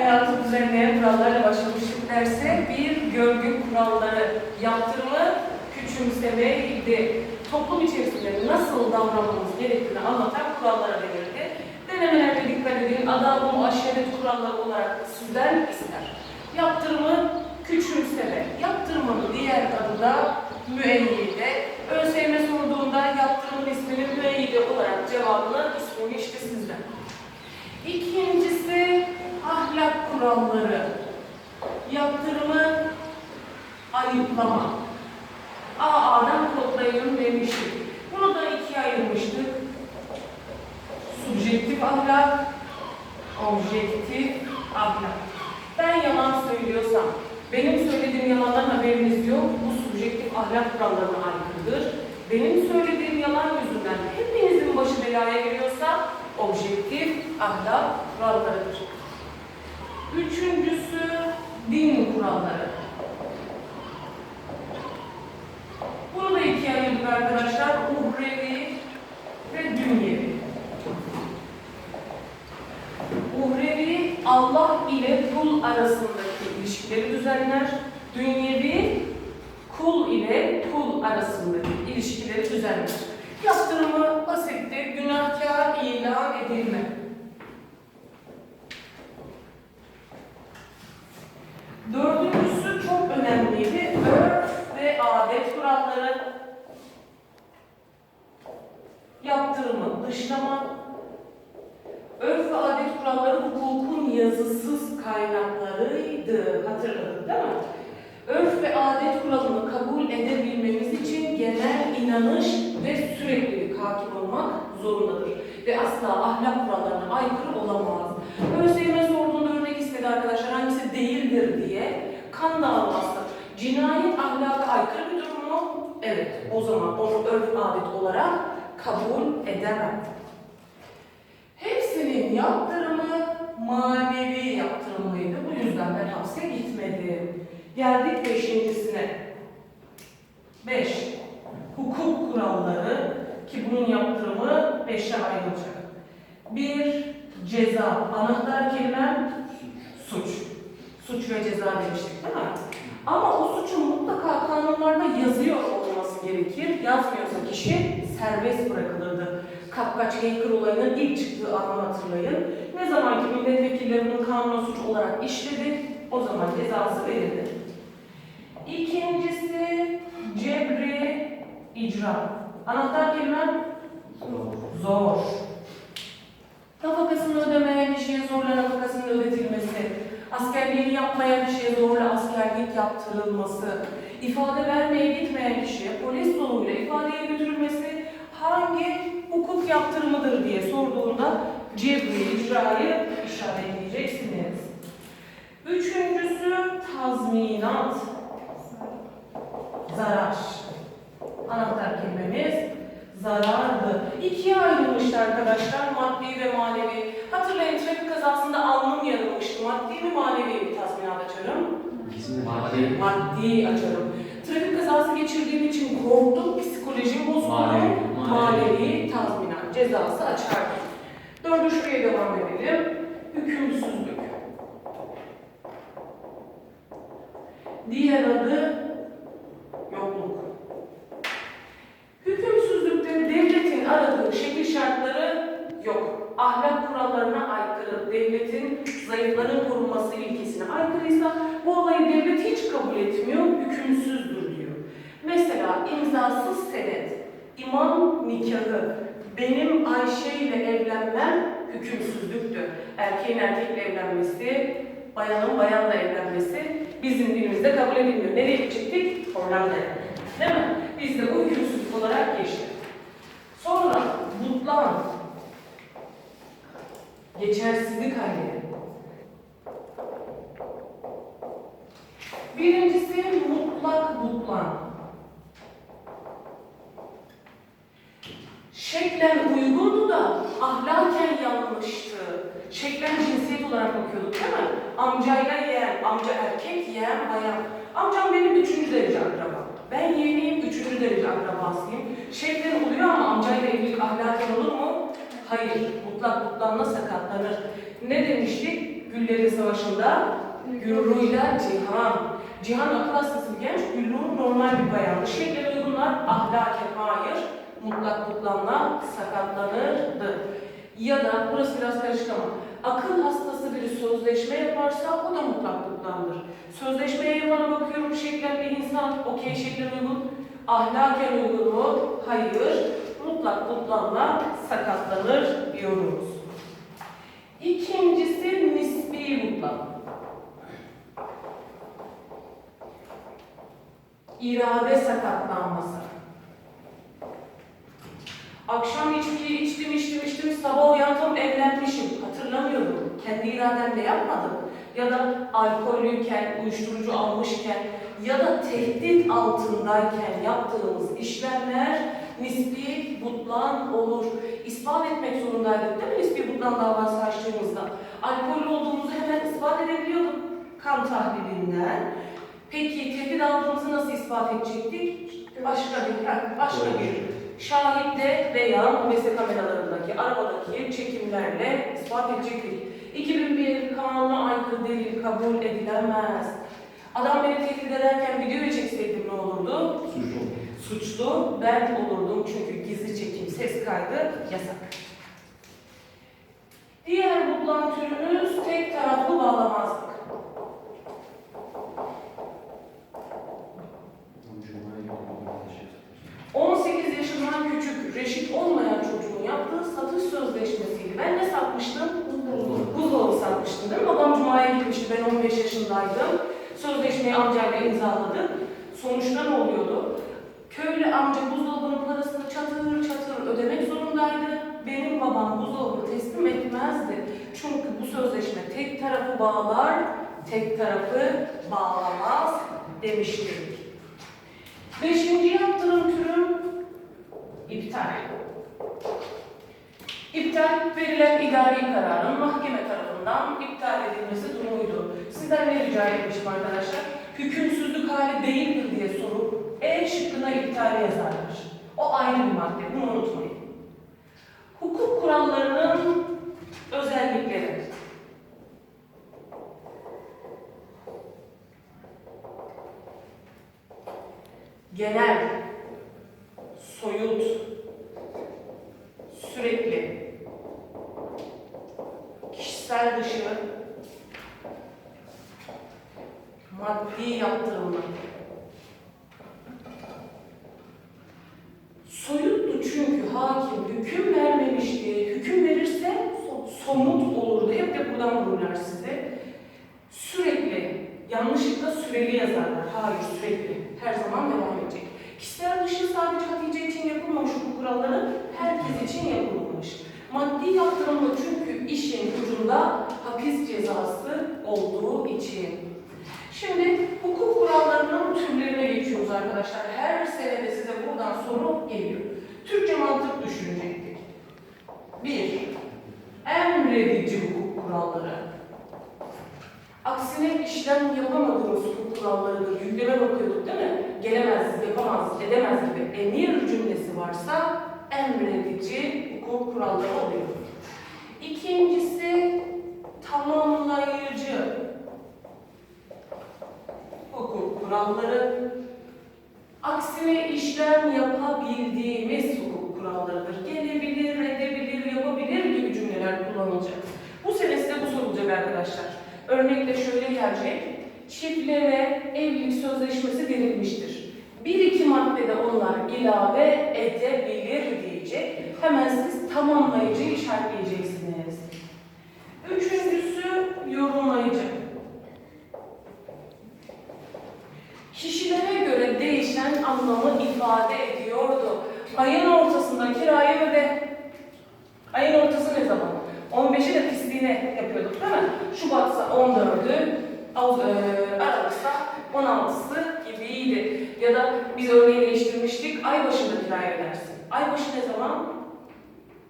hayatı düzenleyen kurallarla başlamıştık bir görgü kuralları yaptırımı küçümsemeydi. Toplum içerisinde nasıl davranmamız gerektiğini anlatan kurallara denirdi. Denemelerde dikkat edin, adab-ı aşiret kuralları olarak sizden ister. Yaptırımı küçümseme, yaptırmanın diğer adı da müeyyide. ÖSYM sorduğunda yaptırımın ismini müeyyide olarak cevabını ismini işte sizden. İkincisi ahlak kuralları. Yaptırımı ayıplama. A A'dan kodlayın demiştik. Bunu da ikiye ayırmıştık. Subjektif ahlak, objektif ahlak. Ben yalan söylüyorsam, benim söylediğim yalandan haberiniz yok, bu subjektif ahlak kurallarına aykırıdır. Benim söylediğim yalan yüzünden hepinizin başı belaya giriyorsa, objektif ahlak kurallarıdır. Üçüncüsü din kuralları. Bunu da ikiye ayırdık arkadaşlar. Uhrevi ve dünyevi. Uhrevi Allah ile kul arasındaki ilişkileri düzenler. Dünyevi kul ile kul arasındaki ilişkileri düzenler. Yaptırımı basitti. Günahkar ilan edilme. Dördüncüsü çok önemliydi. Örf ve adet kuralları. Yaptırımı dışlama. Örf ve adet kuralları hukukun yazısız kaynaklarıydı. Hatırladın değil mi? Örf ve adet kuralını kabul edebilmemiz için genel inanış ve süreklilik hakim olmak zorundadır. Ve asla ahlak kurallarına aykırı olamaz. ÖSYM sorduğunda örnek istedi arkadaşlar hangisi değildir diye. Kan davası. Cinayet ahlaka aykırı bir durum mu? Evet. O zaman onu örf adet olarak kabul edemem. Hepsinin yaptırımı manevi yaptırımıydı. Bu yüzden ben hapse gitmedim. Geldik beşincisine. Beş. Hukuk kuralları ki bunun yaptırımı beşe ayrılacak. Bir, ceza. Anahtar kelimem suç. Suç ve ceza demiştik değil mi? Ama o suçun mutlaka kanunlarda yazıyor olması gerekir. Yazmıyorsa kişi serbest bırakılırdı. Kapkaç Hacker olayının ilk çıktığı anı hatırlayın. Ne zaman ki milletvekillerinin kanuna suç olarak işledi, o zaman cezası verildi. İkincisi cebri icra. Anahtar kelimem zor. Nafakasını ödemeyen kişiye zorla nafakasının ödetilmesi, askerliğini yapmayan kişiye zorla askerlik yaptırılması, ifade vermeye gitmeyen kişiye polis yoluyla ifadeye götürülmesi hangi hukuk yaptırımıdır diye sorduğunda cebri icrayı işaretleyeceksiniz. Üçüncüsü tazminat. Zarar. Anahtar kelimemiz zarardı. İkiye ayrılmıştı arkadaşlar maddi ve manevi. Hatırlayın trafik kazasında alnım yarılmıştı. Maddi mi manevi mi tazminat açarım? Maddi. Maddi açarım. Trafik kazası geçirdiğim için korktum, psikolojim bozuldu. Manevi, manevi. Tazminat cezası açardım. Dördü şuraya devam edelim. Hükümsüzlük. Diğer adı yokluk. Hükümsüzlükte devletin aradığı şekil şartları yok. Ahlak kurallarına aykırı, devletin zayıfların korunması ilkesine aykırıysa bu olayı devlet hiç kabul etmiyor, hükümsüzdür diyor. Mesela imzasız senet, imam nikahı, benim Ayşe ile evlenmem hükümsüzlüktür. Erkeğin erkekle evlenmesi, bayanın bayanla evlenmesi bizim dinimizde kabul edilmiyor. Nereye gidecektik? Hollanda'ya. Değil mi? Bizde bu hükümsüzlük olarak geçti. Sonra butlan, geçersizlik halleri. Birincisi mutlak butlan. Şeklen uygundu da ahlaken yanlıştı. Şeklen cinsiyet olarak bakıyorduk değil mi? Amcayla yeğen, amca erkek, yeğen bayan. Amcam benim üçüncü derece akraba. Ben yeğeniyim, üçüncü derece akrabasıyım. Şeklen oluyor ama amcayla evlilik ahlaken olur mu? Hayır, mutlak mutlanla sakatlanır. Ne demiştik? Güllerin Savaşı'nda Gürru'yla Cihan. Cihan akıl hastası genç, Gülru normal bir bayandı. Şekle uygunlar, ahlaken hayır, mutlak kutlanma, sakatlanırdı. Ya da, burası biraz karışık ama, akıl hastası biri sözleşme yaparsa o da mutlak kutlanır. Sözleşmeye yapana bakıyorum, şeklen bir insan, okey şeklen uygun, ahlaken uygun mu? Hayır, mutlak kutlanma, sakatlanır diyoruz. İkincisi nispi mutlak. İrade sakatlanması. Akşam içkiyi içtim, içtim, içtim, sabah uyandım, evlenmişim. Hatırlamıyorum. Kendi irademle yapmadım. Ya da alkollüyken, uyuşturucu almışken ya da tehdit altındayken yaptığımız işlemler nispi butlan olur. İspat etmek zorundaydık değil mi nispi butlan davası açtığımızda? Alkollü olduğumuzu hemen ispat edebiliyorduk kan tahlilinden. Peki tehdit aldığımızı nasıl ispat edecektik? Başka bir, başka bir şahitle veya mobese kameralarındaki, arabadaki çekimlerle ispat edecektik. 2001 kanuna aykırı delil kabul edilemez. Adam beni tehdit ederken videoya çekseydim ne olurdu? Suçlu. Suçlu ben olurdum çünkü gizli çekim, ses kaydı yasak. Diğer bulunan türümüz tek taraflı bağlamazlık. Cuma'ya yaklaşık. 18 yaşından küçük, reşit olmayan çocuğun yaptığı satış sözleşmesiydi. Ben ne satmıştım? Buzdolabı. Satmıştım değil mi? Babam Cuma'ya gitmişti, ben 15 yaşındaydım. Sözleşmeyi amcayla imzaladık. Sonuçta ne oluyordu? Köylü amca buzdolabının parasını çatır çatır ödemek zorundaydı. Benim babam buzdolabını teslim etmezdi. Çünkü bu sözleşme tek tarafı bağlar, tek tarafı bağlamaz demiştik. Beşinci yaptırım türüm iptal. İptal verilen idari kararın mahkeme tarafından iptal edilmesi durumuydu. Sizden ne rica etmişim arkadaşlar? Hükümsüzlük hali değildir diye sorup E şıkkına iptali yazarlar. O ayrı bir madde, bunu unutmayın. Hukuk kurallarının özellikleri. Genel, soyut, sürekli, kişisel dışı, maddi yaptırımlar. Soyuttu çünkü hakim hüküm vermemişti. Hüküm verirse so- somut olurdu. Hep de buradan vururlar size. Sürekli, yanlışlıkla süreli yazarlar. Hayır sürekli, her zaman devam edecek. Kişisel dışı sadece Hatice için yapılmamış hukuk kuralları, herkes için yapılmış. Maddi yaptırımda çünkü işin ucunda hapis cezası olduğu için. Şimdi hukuk kurallarının türlerine geçiyoruz arkadaşlar. Her senede size buradan soru geliyor. Türkçe mantık düşünecektik. Bir, emredici hukuk kuralları. Aksine işlem yapamadığımız hukuk kurallarıdır. Yükleme bakıyorduk değil mi? Gelemez, yapamaz, edemez gibi emir cümlesi varsa emredici hukuk kuralları oluyor. İkincisi tamamlayıcı hukuk kuralları. Aksine işlem yapabildiğimiz hukuk kurallarıdır. Gelebilir, edebilir, yapabilir gibi cümleler kullanılacak. Bu sene size bu sorulacak arkadaşlar. Örnekle şöyle gelecek. Çiftlere evlilik sözleşmesi verilmiştir. Bir iki maddede onlar ilave edebilir diyecek. Hemen siz tamamlayıcı işaretleyeceksiniz. Üçüncüsü yorumlayıcı. Kişilere göre değişen anlamı ifade ediyordu. Ayın ortasında kirayı öde. Ayın ortası ne zaman? 15'i de pisliğine yapıyorduk değil mi? Şubat'sa 14'ü, Ağustos, e, Aralık'sa 16'sı gibiydi. Ya da biz örneği değiştirmiştik, ay başında kirayı ödersin. Ay başı ne zaman?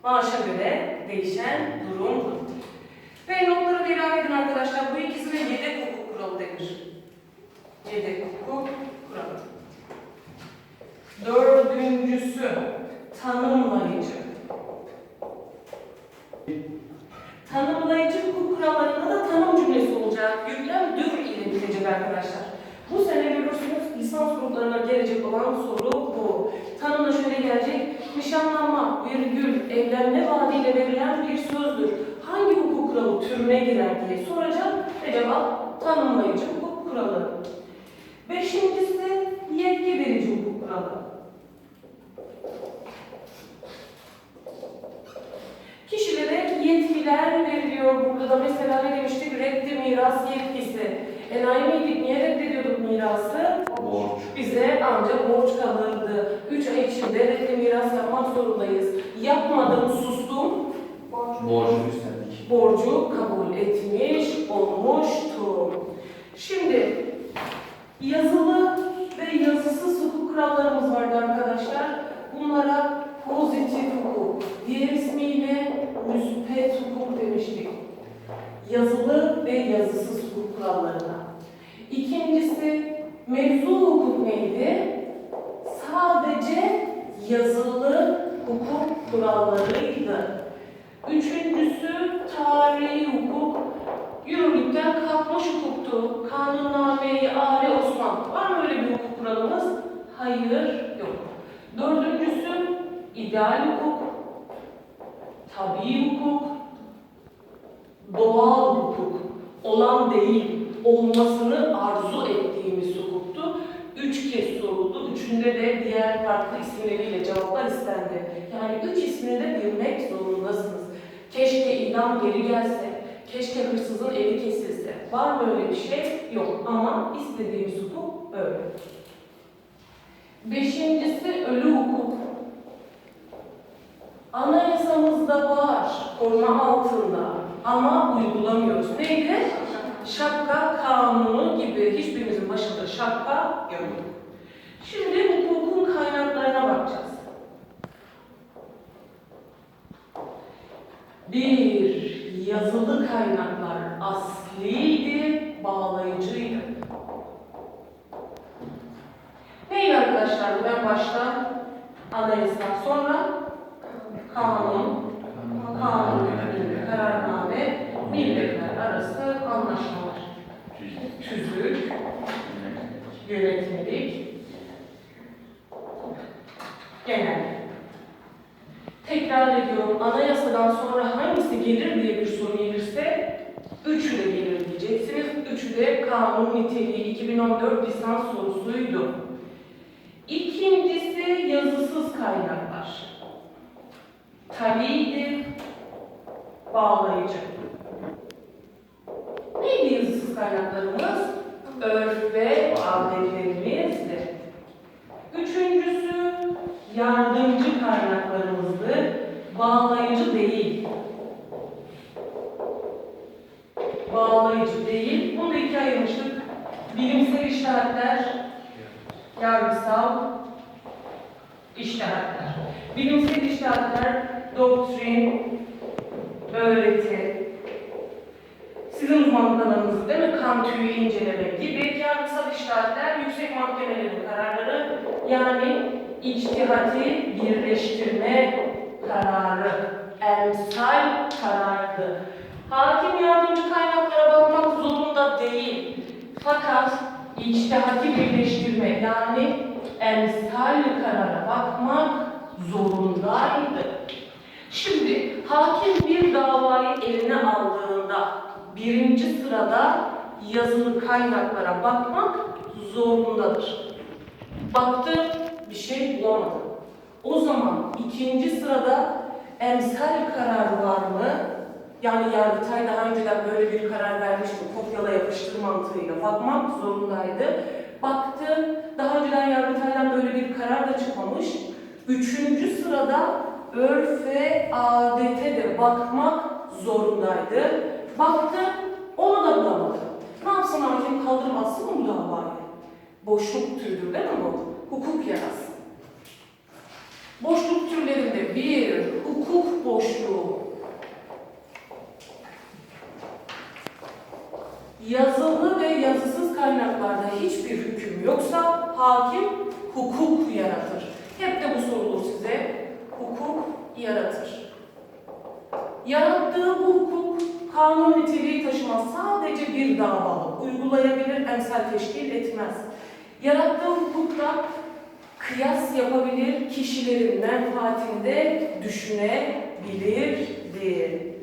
Maaşa göre değişen durumdu. Ve notları da ilave edin arkadaşlar. Bu ikisine yedek hukuk kuralı denir. Yedek hukuk kuralı. Dördüncüsü tanımlayıcı. Tanımlayıcı hukuk kurallarında da tanım olarak yüklem dür ile bitecek arkadaşlar. Bu sene lisans gruplarına gelecek olan soru bu. Tanımda şöyle gelecek. Nişanlanma, virgül, evlenme vaadiyle verilen bir sözdür. Hangi hukuk kuralı türüne girer diye soracak ve cevap tanımlayıcı hukuk kuralı. Beşincisi yetki verici hukuk kuralı. Kişilere yetkiler veriliyor. Burada da mesela ne demiştik? Reddi miras yetkisi. Enayi miydik? Niye reddediyorduk mirası? Borç. Bize ancak borç kalırdı. Üç ay içinde reddi miras yapmak zorundayız. Yapmadım, sustum. Borcunu üstlendik. Borcu kabul etmiş olmuştum. Şimdi yazılı ve yazısız hukuk kurallarımız vardı arkadaşlar. Bunlara pozitif hukuk, diğer ismiyle müspet hukuk demiştik. Yazılı ve yazısız hukuk kurallarına. İkincisi mevzu hukuk neydi? Sadece yazılı hukuk kurallarıydı. Üçüncüsü tarihi hukuk. Yürürlükten kalkmış hukuktu. Kanunname-i Ali Osman. Var mı öyle bir hukuk kuralımız? Hayır, yok. Dördüncüsü ideal hukuk, tabii hukuk, doğal hukuk. Olan değil, olmasını arzu ettiğimiz hukuktu. Üç kez soruldu. Üçünde de diğer farklı isimleriyle cevaplar istendi. Yani üç ismini de bilmek zorundasınız. Keşke idam geri gelse, keşke hırsızın evi kesilse. Var mı öyle bir şey? Yok ama istediğimiz hukuk öyle. Beşincisi ölü hukuk. Anayasamızda var, koruma altında ama uygulamıyoruz. Neydi? Şapka kanunu gibi hiçbirimizin başında şapka yok. Şimdi hukukun kaynaklarına bakacağız. Bir, yazılı kaynaklar asliydi, bağlayıcıydı. Neydi arkadaşlar bu en başta? Anayasa, sonra kanun, kanun kararname, milletler arası anlaşmalar. Tüzük, yönetmelik, genel. Tekrar ediyorum, anayasadan sonra hangisi gelir diye bir soru gelirse, üçü de gelir diyeceksiniz. Üçü de kanun niteliği 2014 lisans sorusuydu. İkincisi yazısız kaynaklar. Tabiiydi, bağlayıcı. Neydi yazısız kaynaklarımız? Örf ve adetlerimizdi. Üçüncüsü yardımcı kaynaklarımızdı. Bağlayıcı değil. Bağlayıcı değil. Bunu da ikiye ayırmıştık. Bilimsel işaretler, yargısal işaretler. Bilimsel işaretler, doktrin, öğreti, sizin uzmanlık alanınız değil mi? Kan tüyü inceleme gibi yargısal işaretler, yüksek mahkemelerin kararları yani içtihati birleştirme kararı, emsal karardı. Hakim yardımcı kaynaklara bakmak zorunda değil. Fakat içtihati birleştirme yani emsal karara bakmak zorundaydı. Şimdi hakim bir davayı eline aldığında birinci sırada yazılı kaynaklara bakmak zorundadır. Baktı bir şey bulamadı. O zaman ikinci sırada emsal karar var mı? Yani Yargıtay daha önceden böyle bir karar vermişti. Kopyala yapıştır mantığıyla bakmak zorundaydı. Baktı daha önceden Yargıtay'dan böyle bir karar da çıkmamış. Üçüncü sırada örf ve adete de bakmak zorundaydı. Baktı, onu da bulamadı. Ne yapsın hakim kaldırmazsın mı bu davayı? Boşluk türüdür değil mi bu? Hukuk yarası. Boşluk türlerinde bir, hukuk boşluğu. Yazılı ve yazısız kaynaklarda hiçbir hüküm yoksa hakim hukuk yaratır. Hep de bu sorulur size. Hukuk yaratır. Yarattığı bu hukuk kanun niteliği taşımaz. Sadece bir davalı. Uygulayabilir, emsal teşkil etmez. Yarattığı hukukla kıyas yapabilir, kişilerin menfaatinde düşünebilirdi.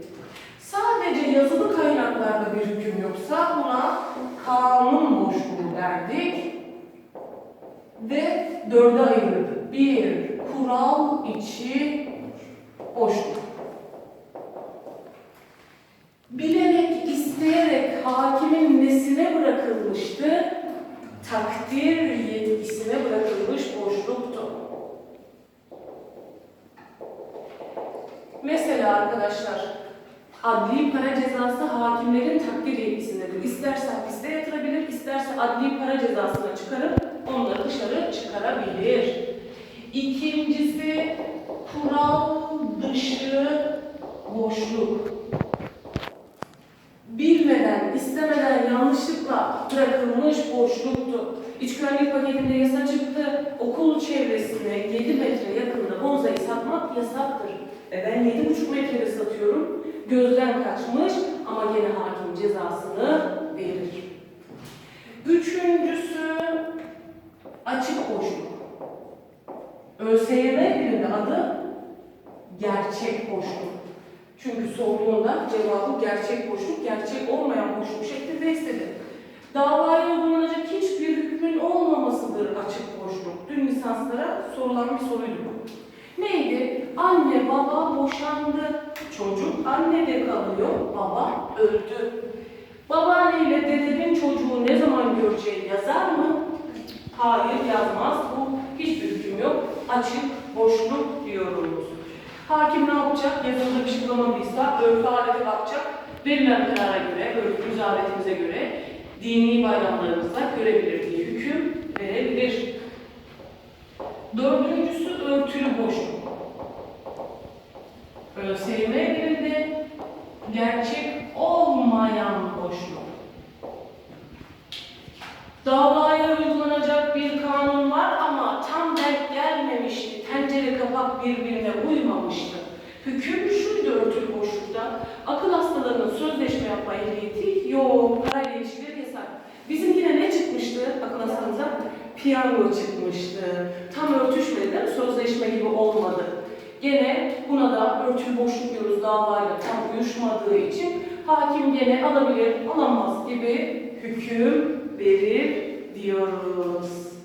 Sadece yazılı kaynaklarda bir hüküm yoksa buna kanun boşluğu derdik ve dörde ayırırdık. Bir, kural içi boşluk. Bilerek, isteyerek hakimin nesine bırakılmıştı? Takdir yetkisine bırakılmış boşluktu. Mesela arkadaşlar, adli para cezası hakimlerin takdir yetkisindedir. İsterse hapiste yatırabilir, isterse adli para cezasına çıkarıp onları dışarı çıkarabilir. İkincisi, kural dışı boşluk. Yanlışlıkla bırakılmış boşluktu. İç güvenlik paketinde yasa çıktı. Okul çevresine 7 metre yakında bonzayı satmak yasaktır. E ben 7,5 metrede satıyorum. Gözden kaçmış ama gene hakim cezasını verir. Üçüncüsü açık boşluk. ÖSYM dilinde adı gerçek boşluk. Çünkü sorduğunda cevabı gerçek boşluk, gerçek olmayan boşluk şeklinde istedi. Davaya uygulanacak hiçbir hükmün olmamasıdır açık boşluk. Dün lisanslara sorulan bir soruydu bu. Neydi? Anne baba boşandı. Çocuk annede kalıyor, baba öldü. Babaanne ile dedenin çocuğu ne zaman göreceği yazar mı? Hayır yazmaz. Bu hiçbir hüküm yok. Açık boşluk diyoruz. Hakim ne yapacak? Yazılı bir şey bulamadıysa örfü adete bakacak. Verilen karara göre, örfümüz adetimize göre dini bayramlarımızda görebilirdiği hüküm verebilir. Dördüncüsü örtülü boşluk. ÖSYM dilinde gerçek olmayan boşluk. Davaya uygulanacak bir kanun var ama tam denk gelmemişti. Tencere kapak birbirine uymamıştı. Hüküm şuydu örtülü boşlukta. Akıl hastalarının sözleşme yapma ehliyeti yok. Bizim yine ne çıkmıştı akıl hastamıza? Piyango çıkmıştı. Tam örtüşmedi? Sözleşme gibi olmadı. Gene buna da örtülü boşluk diyoruz davayla tam uyuşmadığı için hakim gene alabilir, alamaz gibi hüküm verir diyoruz.